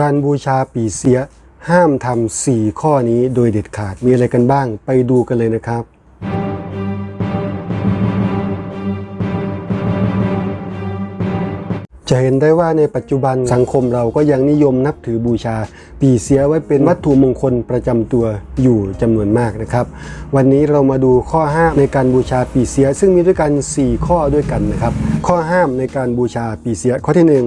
การบูชาปีเสียห้ามทำสี่ข้อนี้โดยเด็ดขาดมีอะไรกันบ้างไปดูกันเลยนะครับ จะเห็นได้ว่าในปัจจุบันสังคมเราก็ยังนิยมนับถือบูชา ปีเสียไว้เป็นวัตถุมงคลประจำตัวอยู่จำนวนมากนะครับ วันนี้เรามาดูข้อห้ามในการบูชาปีเสีย ซึ่งมีด้วยกัน 4 ข้อด้วยกันนะครับ ข้อห้ามในการบูชาปีเสียข้อที่หนึ่ง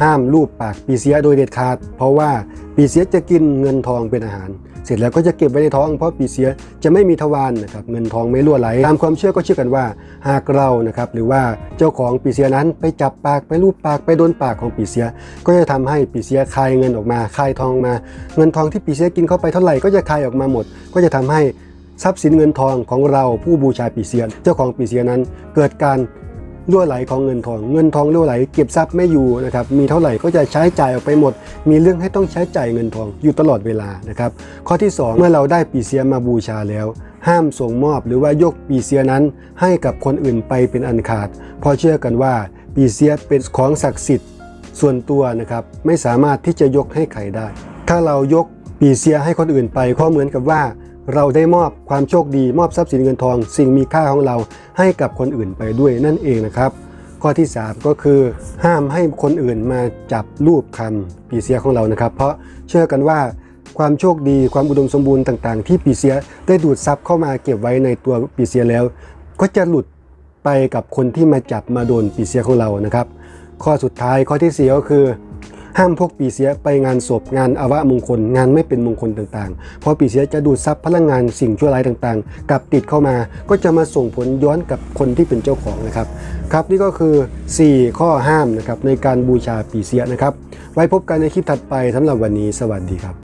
ห้ามลูบปากปีเสียโดยเด็ดขาด เพราะว่าปีเสียจะกินเงินทองเป็นอาหาร เสร็จแล้วก็จะเก็บไว้ในท้อง เพราะปีเสียจะไม่มีทวารนะครับเงินทองไม่รั่วไหล ตามความเชื่อก็เชื่อกันว่าหากเรานะครับหรือว่าเจ้าของปีเสียนั้นไปจับปากไปลูบปากไปโดนปากของปีเสีย ก็จะทำให้ปีเสียคายเงินออกมาคายทองมา เงินทองที่ปีเสียกินเข้าไปเท่าไหร่ก็จะคายออกมาหมด ก็จะทำให้ทรัพย์สินเงินทองของเราผู้บูชาปีเสีย เจ้าของปีเสียนั้นเกิดการ รั่วไหลของเงินทอง เงินทองรั่วไหลเก็บทรัพย์ไม่อยู่นะครับ มีเท่าไหร่ก็จะใช้จ่ายออกไปหมด มีเรื่องให้ต้องใช้จ่ายเงินทองอยู่ตลอดเวลานะครับ ข้อที่ 2 เมื่อเราได้ปีเสียมาบูชาแล้วห้ามส่งมอบหรือว่ายกปีเสียนั้นให้กับคนอื่นไปเป็นอันขาด เพราะเชื่อกันว่าปีเสียเป็นของศักดิ์สิทธิ์ ส่วนตัวนะครับไม่สามารถที่จะยกให้ใครได้ ถ้าเรายกปีเสียให้คนอื่นไปก็เหมือนกับว่า เราได้มอบความโชคดีมอบทรัพย์สินเงินทอง สิ่งมีค่าของเราให้กับคนอื่นไปด้วยนั่นเองนะครับ ข้อที่ 3 ก็คือ ห้ามให้คนอื่นมาจับรูปคำปีเสียของเรานะครับ เพราะเชื่อกันว่าความโชคดีความอุดมสมบูรณ์ต่างๆ ที่ปีเสียได้ดูดซับเข้ามาเก็บไว้ในตัวปีเสียแล้ว ก็จะหลุดไปกับคนที่มาจับมาโดนปีเสียของเรานะครับ ข้อสุดท้ายข้อที่สี่ก็คือ ห้ามพกปีเสียไปงานศพงานอวะมงคล งานไม่เป็นมงคลต่างๆ เพราะปีเสียจะดูดซับพลังงานสิ่งชั่วร้ายต่างๆ กลับติดเข้ามาก็จะมาส่งผลย้อนกับคนที่เป็นเจ้าของนะครับครับนี่ก็คือ 4 ข้อห้ามนะครับในการบูชาปีเสียนะครับ ไว้พบกันในคลิปถัดไปสำหรับวันนี้สวัสดีครับ